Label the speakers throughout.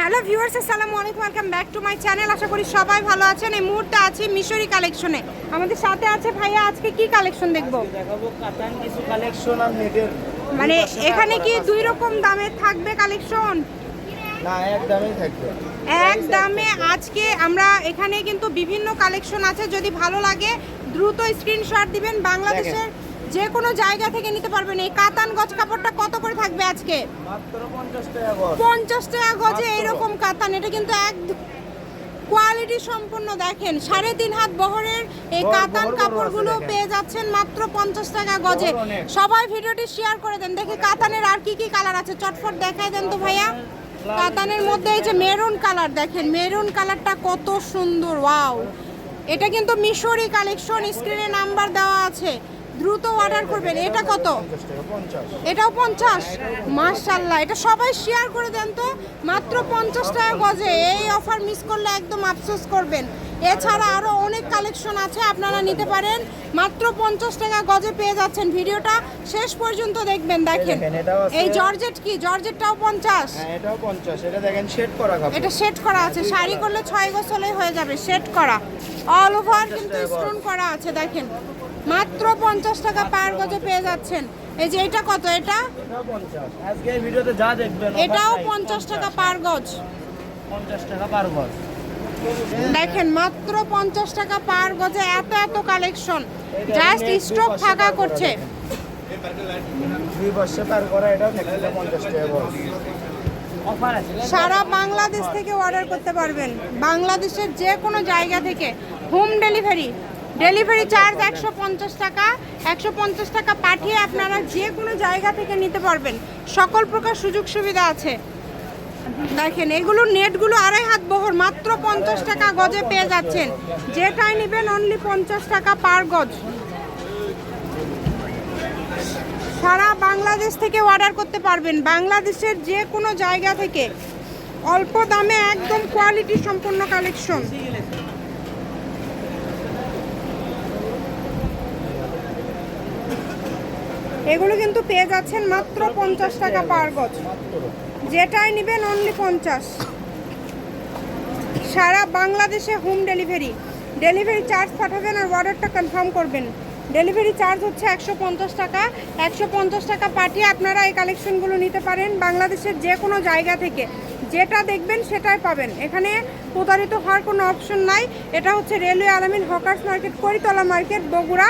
Speaker 1: Hello viewers আসসালামু আলাইকুম welcome back to my channel আশা করি সবাই ভালো আছেন। এই মুহূর্তে আছি মিশরি কালেকশনে। আমাদের সাথে আছে ভাইয়া আজকে কি কালেকশন দেখব?
Speaker 2: দেখাবো কাতান কিছু কালেকশন আর নেটের
Speaker 1: মানে এখানে কি দুই রকম দামের থাকবে কালেকশন?
Speaker 2: না এক দামেই থাকবে।
Speaker 1: এক দামে আজকে আমরা এখানে কিন্তু বিভিন্ন কালেকশন আছে। যদি ভালো লাগে দ্রুত স্ক্রিনশট দিবেন। বাংলাদেশের যে কোনো জায়গা থেকে নিতে পারবেন। এই কাতান গজ কাপড়টা কত করে থাকবে আজকে?
Speaker 2: পঞ্চাশ টাকা গজ।
Speaker 1: এইরকম কাতান এটা কিন্তু এক কোয়ালিটি সম্পূর্ণ দেখেন। সাড়ে তিন হাত বহরের এই কাতান কাপড়গুলো পেয়ে যাচ্ছেন মাত্র পঞ্চাশ টাকা গজে। সবাই ভিডিওটি শেয়ার করে দেন। দেখি কাতানের আর কি কি কালার আছে। চটফট দেখাই দেন তো ভাইয়া। কাতানের মধ্যে এই যে মেরুন কালার দেখেন। মেরুন কালারটা কত সুন্দর ওয়াও এটা কিন্তু মিশরি কালেকশন স্ক্রিনে নাম্বার দেওয়া আছে। দ্রুত অর্ডার করবেন। এটা কত? এটাও পঞ্চাশ। মার্শাল্লাহ এটা সবাই শেয়ার করে দেন তো। মাত্র পঞ্চাশ টাকা গজে। এই অফার মিস করলে একদম আফসোস করবেন। এছাড়া আরও অনেক কালেকশন আছে আপনারা নিতে পারেন। মাত্র পঞ্চাশ টাকা গজে পেয়ে যাচ্ছেন ভিডিওটা। শেষ পর্যন্ত দেখবেন দেখেন। এই জর্জেট কি? জর্জেটটাও পঞ্চাশ।
Speaker 2: হ্যাঁ এটা
Speaker 1: সেট করা আছে। শাড়ি করলে ছয় গোছলে হয়ে যাবে সেট করা। অল ওভার কিন্তু স্টোন করা আছে দেখেন। মাত্র পঞ্চাশ টাকা পার গজে পেয়ে যাচ্ছেন। এই যে এটা কত এটা?
Speaker 2: এটাও পঞ্চাশ। আজকে এই ভিডিওতে যা দেখবেন
Speaker 1: এটাও পঞ্চাশ টাকা পার গজ।
Speaker 2: পঞ্চাশ টাকা পার গজ।
Speaker 1: দেখেন মাত্র পঞ্চাশ টাকা পার গজে এত এত কালেকশন জাস্ট স্টক ফাঁকা করছে। সারা বাংলাদেশ থেকে অর্ডার করতে পারবেন। বাংলাদেশের যে কোনো জায়গা থেকে হোম ডেলিভারি ডেলিভারি চার্জ একশো পঞ্চাশ টাকা। একশো পঞ্চাশ টাকা পাঠিয়ে আপনারা যে কোনো জায়গা থেকে নিতে পারবেন। সকল প্রকার সুযোগ সুবিধা আছে। দেখেন, এগুলো নেটগুলো আড়াই হাত বহর, মাত্র পঞ্চাশ টাকা গজে পেয়ে যাচ্ছেন। যেটাই নেবেন অনলি পঞ্চাশ টাকা পার গজ। সারা বাংলাদেশ থেকে অর্ডার করতে পারবেন। বাংলাদেশের যে কোনো জায়গা থেকে। অল্প দামে একদম কোয়ালিটি সম্পন্ন কালেকশন এগুলো কিন্তু পেয়ে যাচ্ছেন মাত্র পঞ্চাশ টাকা পার গজ। যেটাই নেবেন অনলি পঞ্চাশ। সারা বাংলাদেশে হোম ডেলিভারি ডেলিভারি চার্জ পাঠাবেন আর অর্ডারটা কনফার্ম করবেন। ডেলিভারি চার্জ হচ্ছে একশো পঞ্চাশ টাকা। একশো পঞ্চাশ টাকা পাঠিয়ে আপনারা এই কালেকশনগুলো নিতে পারেন বাংলাদেশের যে কোনো জায়গা থেকে। যেটা দেখবেন সেটাই পাবেন। এখানে প্রতারিত হওয়ার কোনো অপশন নাই। এটা হচ্ছে railway Alamin hawkers market Karitala market Bogura.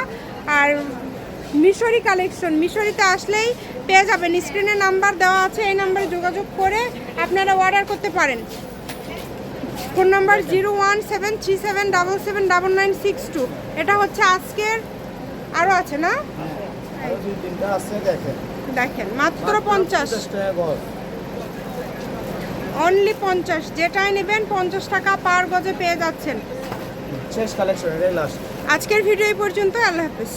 Speaker 1: আর মিশরি কালেকশন। মিশরিতে আসলেই পেয়ে যাবেন। স্ক্রিনে নাম্বার দেওয়া আছে এই নাম্বারে যোগাযোগ করে আপনারা অর্ডার করতে পারেন। Phone number zero one seven three seven double seven double nine six two. এটা হচ্ছে আজকের আরও আছে না?
Speaker 2: দেখেন
Speaker 1: দেখেন মাত্র পঞ্চাশ। অনলি পঞ্চাশ। যেটাই নেবেন পঞ্চাশ টাকা পার গজে পেয়ে যাচ্ছেন।
Speaker 2: শেষ কালেকশন
Speaker 1: আজকের ভিডিও এই পর্যন্ত আল্লাহ হাফিজ।